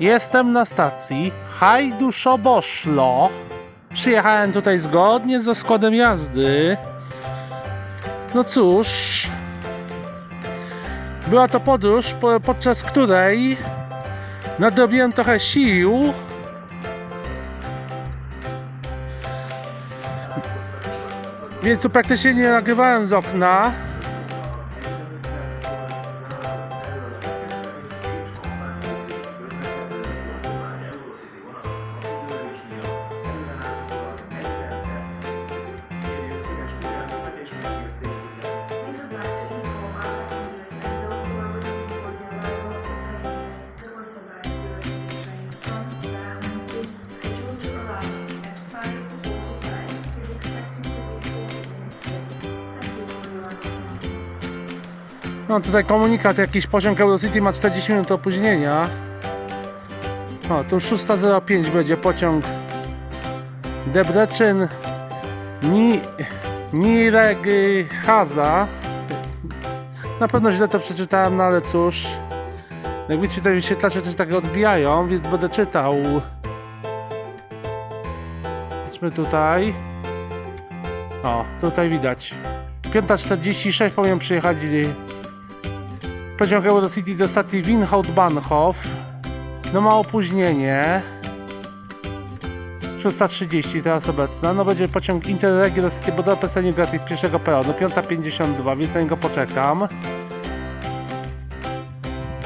Jestem na stacji Hajduszoboszlo. Przyjechałem tutaj zgodnie ze składem jazdy. No cóż, była to podróż, po, podczas której nadrobiłem trochę sił. Więc tu praktycznie nie nagrywałem z okna. No tutaj komunikat, jakiś pociąg Eurocity ma 40 minut opóźnienia. O, tu 6.05 będzie pociąg Debrecen Ni Nireg Haza. Na pewno źle to przeczytałem, no ale cóż. Jak widzicie, te wyświetlacze coś tak odbijają, więc będę czytał. Chodźmy tutaj. O, tutaj widać. 5.46 powinien przyjechać pociąg Eurocity do stacji Winhout-Bahnhof. No ma opóźnienie. 6.30 teraz obecna. No będzie pociąg Interregio do stacji Budapest Gratis z pierwszego peronu. 5.52, więc na niego poczekam.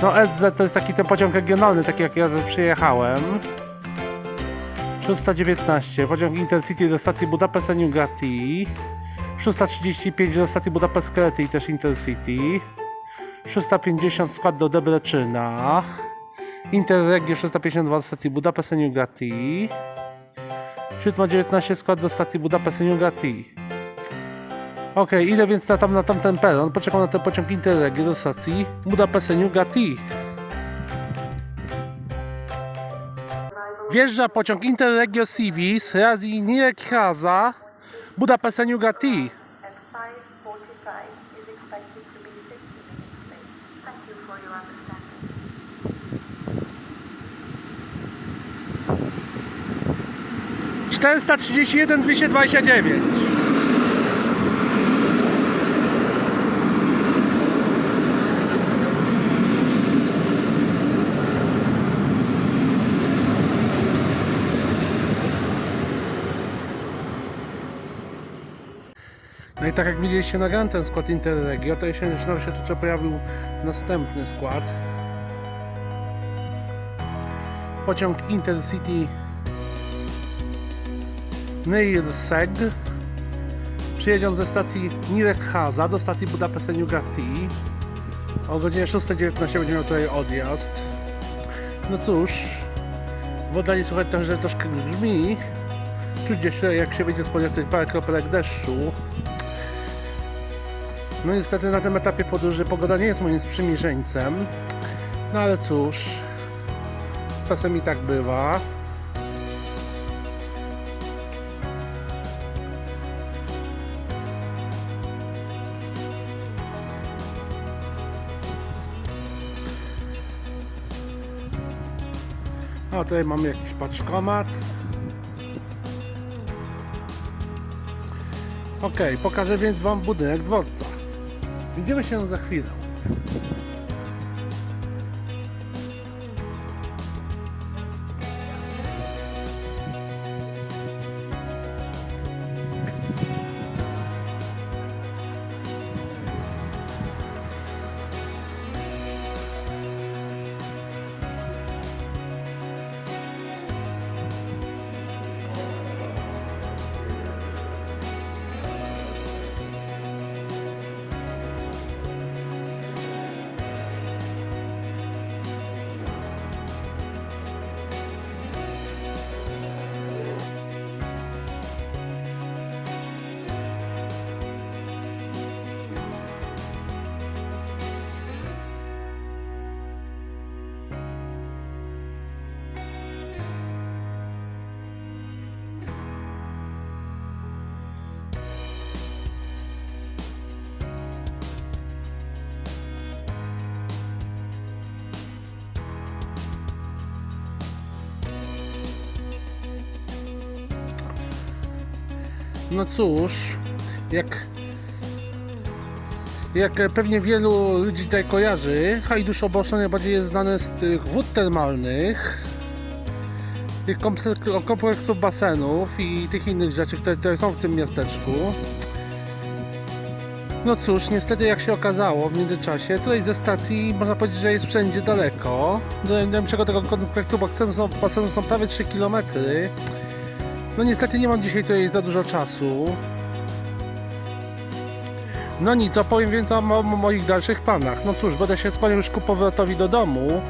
No SZ to jest taki ten pociąg regionalny, taki jak ja przyjechałem. 619, pociąg Intercity do stacji Budapest Gratis. 635 do stacji Budapest Krety i też Intercity. 350 skład do Debreczyna. Interregio 652 do stacji BudapestEniugati. 719 skład do stacji BudapestEniugati. Ok, idę więc na, tam, na tamten peron. Poczekam na ten pociąg Interregio do stacji BudapestEniugati. Wjeżdża pociąg Interregio Civis, Razi Nierekhaza, BudapestEniugati. at 5:45 431 229 No i tak jak widzieliście na ten skład Interregio, to jeszcze nam się to pojawił następny skład. Pociąg Intercity Neirseg przyjedzią ze stacji Nirekhaza do stacji Budapest Newgati o godzinie 6.19 będzie miał tutaj odjazd. No cóż w oddali słuchać też, że troszkę grzmi czuć gdzieś jak się będzie spodnie tych parę kropelek deszczu. No niestety na tym etapie podróży pogoda nie jest moim sprzymierzeńcem. No ale cóż czasem i tak bywa O, tutaj mamy jakiś paczkomat. Ok, pokażę więc Wam budynek dworca. Widzimy się za chwilę. No cóż, jak jak pewnie wielu ludzi tutaj kojarzy, Hajdusz Oboszno najbardziej jest znany z tych wód termalnych, tych kompleks- kompleksów basenów i tych innych rzeczy, które tutaj są w tym miasteczku. No cóż, niestety jak się okazało w międzyczasie, tutaj ze stacji można powiedzieć, że jest wszędzie daleko. Do najbliższego tego kompleksu basenu są, basenu są prawie 3 km. No niestety nie mam dzisiaj tutaj za dużo czasu. No nic, opowiem więcej o, mo- o moich dalszych planach. No cóż, będę się skłaniał już ku powrotowi do domu.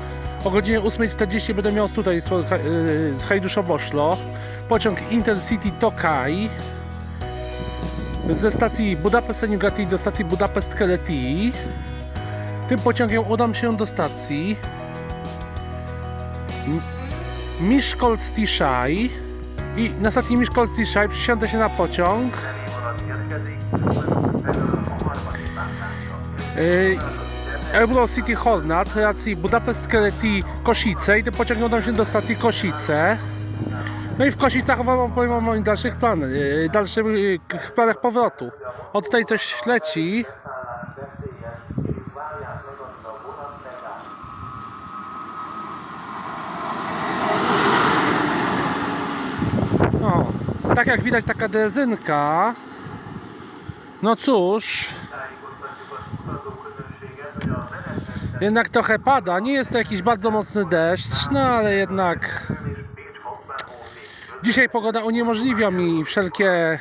O godzinie 8.40 będę miał tutaj swój, ha- yy, z Hajduszowo-Szlo pociąg Intercity Tokai ze stacji Budapest Seniugati do stacji Budapest Keleti. Tym pociągiem udam się do stacji M- Miskolc-Tiszaj i na stacji Miskolc-Tiszaj przysiądę się na pociąg Yy, Eurocity Hornat, racji Budapest Keleti Kosice i udam się do stacji Kosice. No i w Kosicach wam opowiem o moich dalszych planach, yy, dalszych k- planach powrotu. O tutaj coś leci. O, tak jak widać taka drezynka. No cóż. Jednak trochę pada. Nie jest to jakiś bardzo mocny deszcz, no ale jednak dzisiaj pogoda uniemożliwia mi wszelkie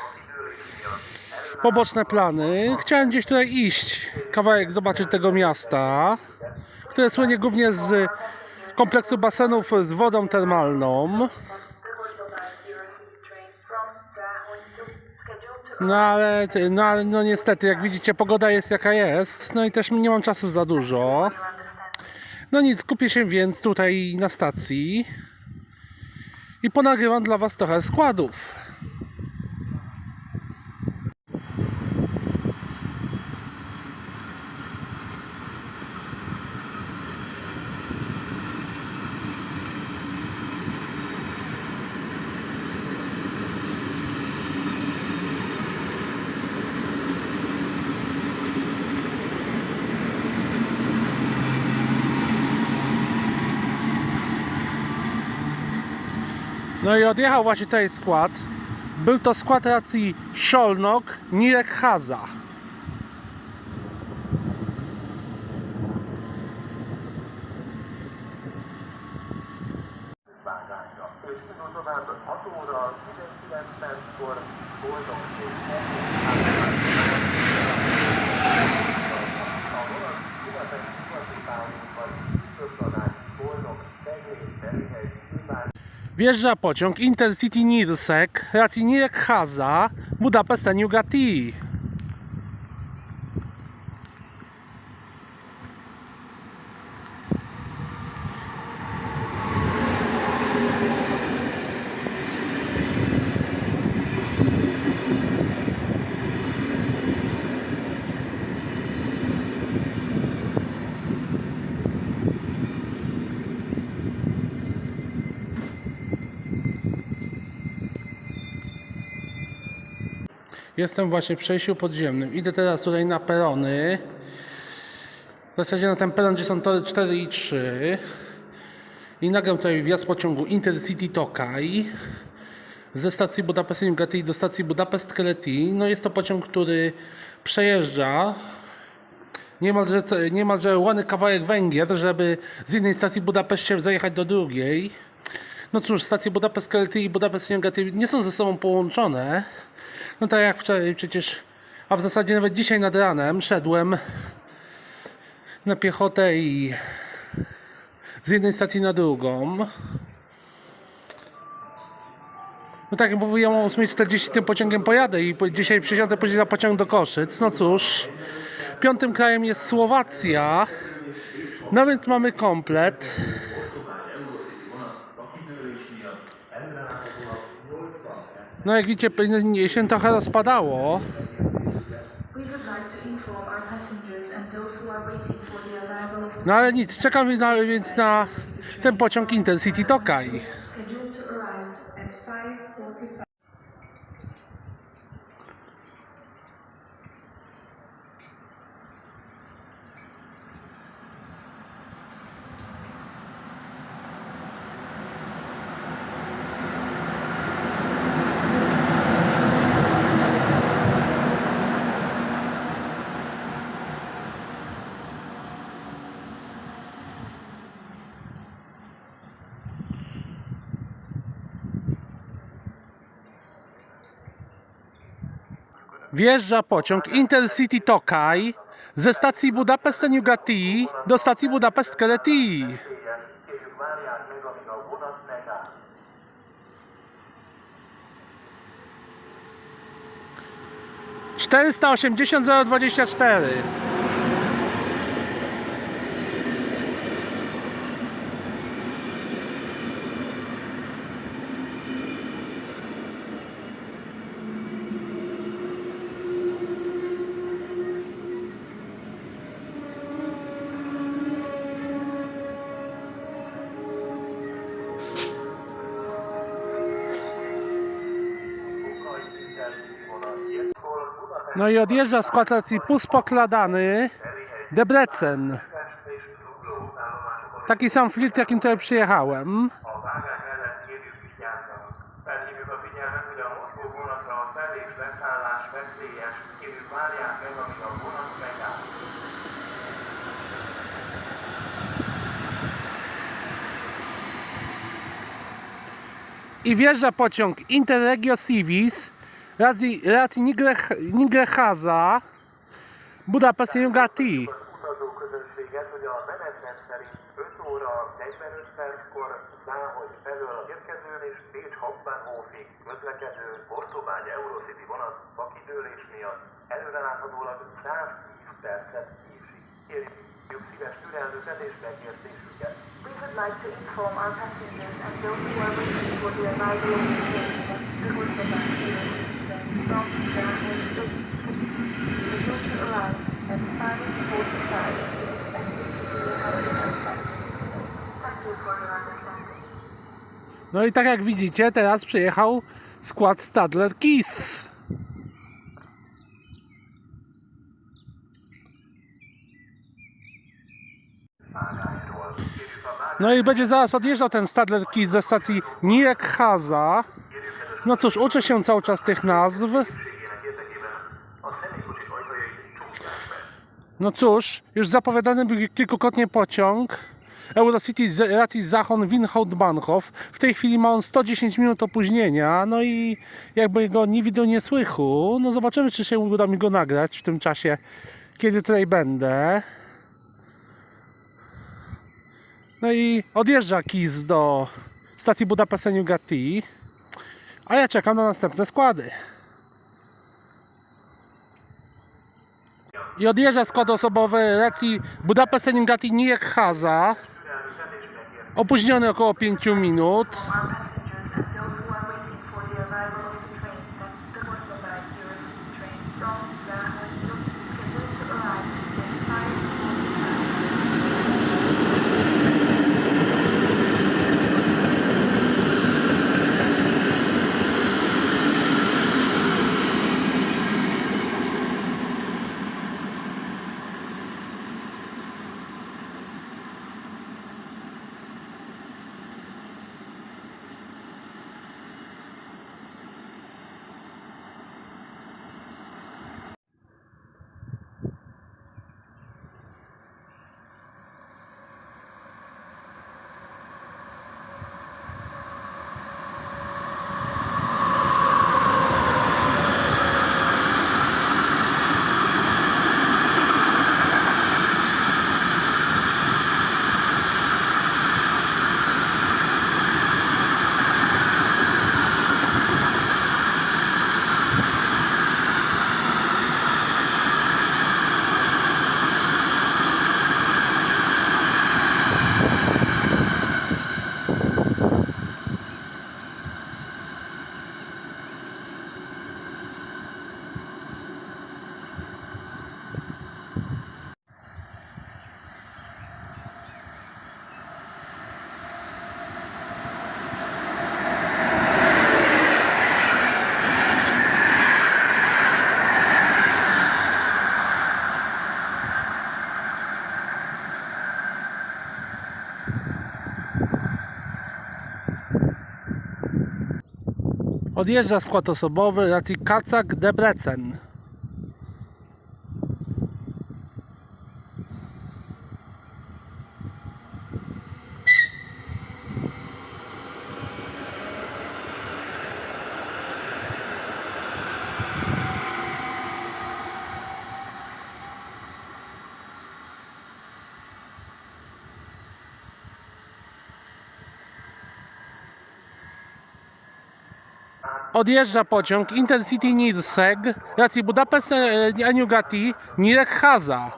poboczne plany. Chciałem gdzieś tutaj iść, kawałek zobaczyć tego miasta, które słynie głównie z kompleksu basenów z wodą termalną. No ale, no ale no niestety, jak widzicie, pogoda jest jaka jest. No i też nie mam czasu za dużo. No nic, kupię się więc tutaj na stacji i ponagrywam dla Was trochę składów. No i odjechał właśnie tutaj skład. Był to skład racji Szolnok Nirek Haza. Wjeżdża pociąg Intercity Nirsek racji Nirek Haza Budapest Seniugati. Jestem właśnie w przejściu podziemnym. Idę teraz tutaj na perony. W zasadzie na ten peron, gdzie są tory 4 i 3. I nagram tutaj wjazd pociągu Intercity Tokaj ze stacji Budapest Gati do stacji Budapest Keleti. No jest to pociąg, który przejeżdża niemalże, niemalże łany kawałek Węgier, żeby z jednej stacji Budapeszcie zajechać do drugiej. No cóż, stacje Budapest Keleti i Budapest Gati nie są ze sobą połączone. No tak jak wczoraj przecież, a w zasadzie nawet dzisiaj nad ranem szedłem na piechotę i z jednej stacji na drugą. No tak jak mówiłem, o 8.40 tym pociągiem pojadę i dzisiaj przysiądę później na pociąg do Koszyc. No cóż, piątym krajem jest Słowacja. No więc mamy komplet. No jak widzicie, się trochę rozpadało. No ale nic, czekamy na, więc na ten pociąg Intercity Tokaj. Wjeżdża pociąg Intercity Tokaj ze stacji Budapest Nyugati do stacji Budapest Keleti. Czterysta osiemdziesiąt zero dwadzieścia cztery. No i odjeżdża skład stacji Puspokladany, Debrecen. Taki sam flit, jakim tutaj przyjechałem. I wjeżdża pociąg Interregio Civis, racji, racji Nigreh, Nigreháza Budapestjén Gati. közlekedő Portobány Eurocity vonat szakidőlés miatt előreláthatólag 110 percet késik. Kérjük szíves türelmüket és megértésüket. We would like to inform our passengers and those who are waiting for their arrival to the Budapest No i tak jak widzicie, teraz przyjechał skład Stadler Kiss. No i będzie zaraz odjeżdżał ten Stadler Kiss ze stacji Nyíregyháza. No cóż, uczę się cały czas tych nazw. No cóż, już zapowiadany był kilkukrotnie pociąg Eurocity z racji Zachon Winhout Bahnhof. W tej chwili ma on 110 minut opóźnienia, no i jakby go nie widzą, nie słychu. No zobaczymy, czy się uda mi go nagrać w tym czasie, kiedy tutaj będę. No i odjeżdża KIS do stacji Budapest Nyugati, a ja czekam na następne składy. I odjeżdża skład osobowy racji Budapest Nyugati Nyíregyháza. Opóźniony około 5 minut. Odjeżdża skład osobowy racji Kacak Debrecen. Odjeżdża pociąg Intercity Nirseg, racji Budapest, Enyugati, Nyíregyháza.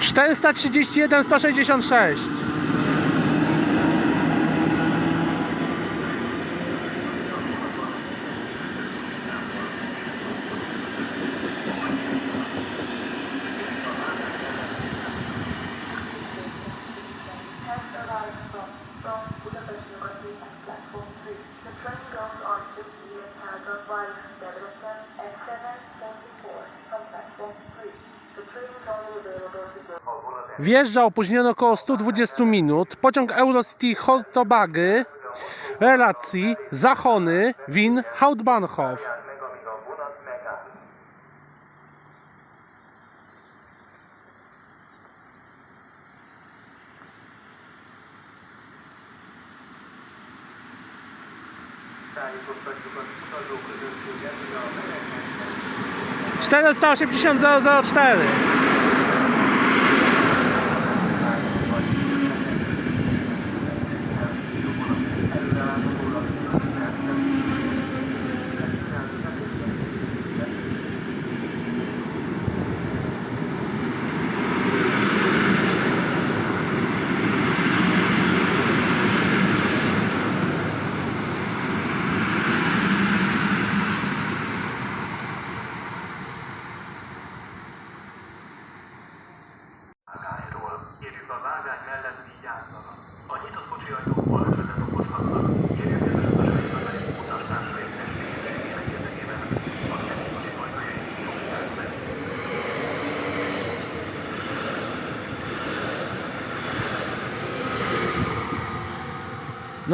431 166 has Wjeżdża opóźniony około 120 minut. Pociąg Eurocity Hortobagy relacji Zachony Wien Hauptbahnhof. meg, amíg a vonat megáll.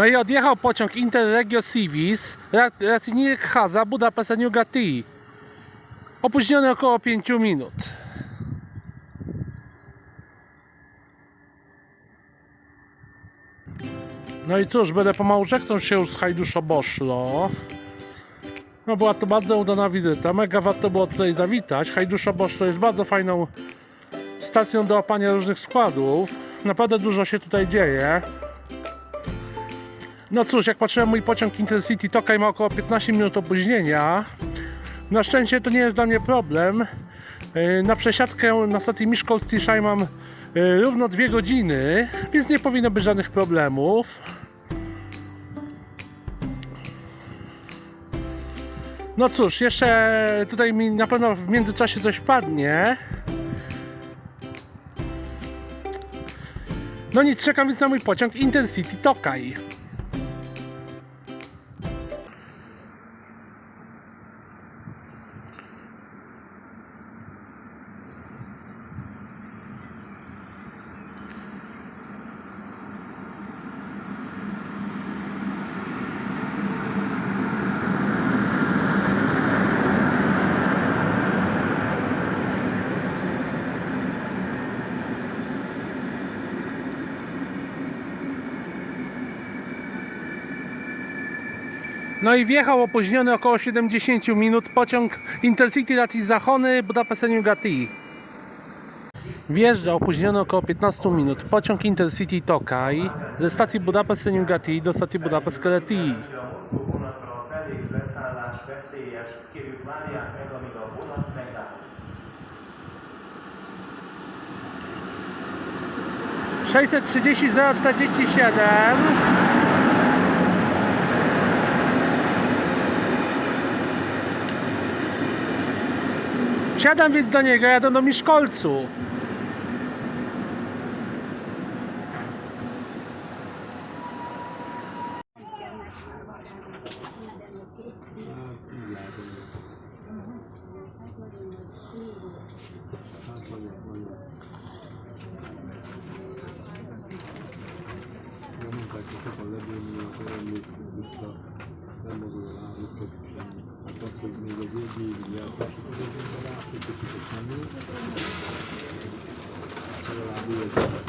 No i odjechał pociąg Interregio Civis racji Nyíregyháza Budapest Enyugati. Opóźniony około 5 minut. No i cóż, będę pomału żegnał się z Hajduszo-Boszlo. No była to bardzo udana wizyta, mega warto było tutaj zawitać. Hajduszo-Boszlo jest bardzo fajną stacją do łapania różnych składów. Naprawdę dużo się tutaj dzieje. No cóż, jak patrzyłem mój pociąg Intercity Tokaj ma około 15 minut opóźnienia. Na szczęście to nie jest dla mnie problem. Yy, Na przesiadkę na stacji Miszkolc-Ciszaj mam yy, równo 2 godziny, więc nie powinno być żadnych problemów. No cóż, jeszcze tutaj mi na pewno w międzyczasie coś padnie. No nic, czekam więc na mój pociąg Intercity Tokaj. No i wjechał opóźniony około 70 minut pociąg Intercity Racji Zachony Budapest Gati. Wjeżdża opóźniony około 15 minut pociąg Intercity Tokaj ze stacji Budapest Gati do stacji Budapest Keleti. vonatról felé leszállás veszélyes. Kérjük Wsiadam więc do niego, jadę do Miszkolcu. Non perché Thank you.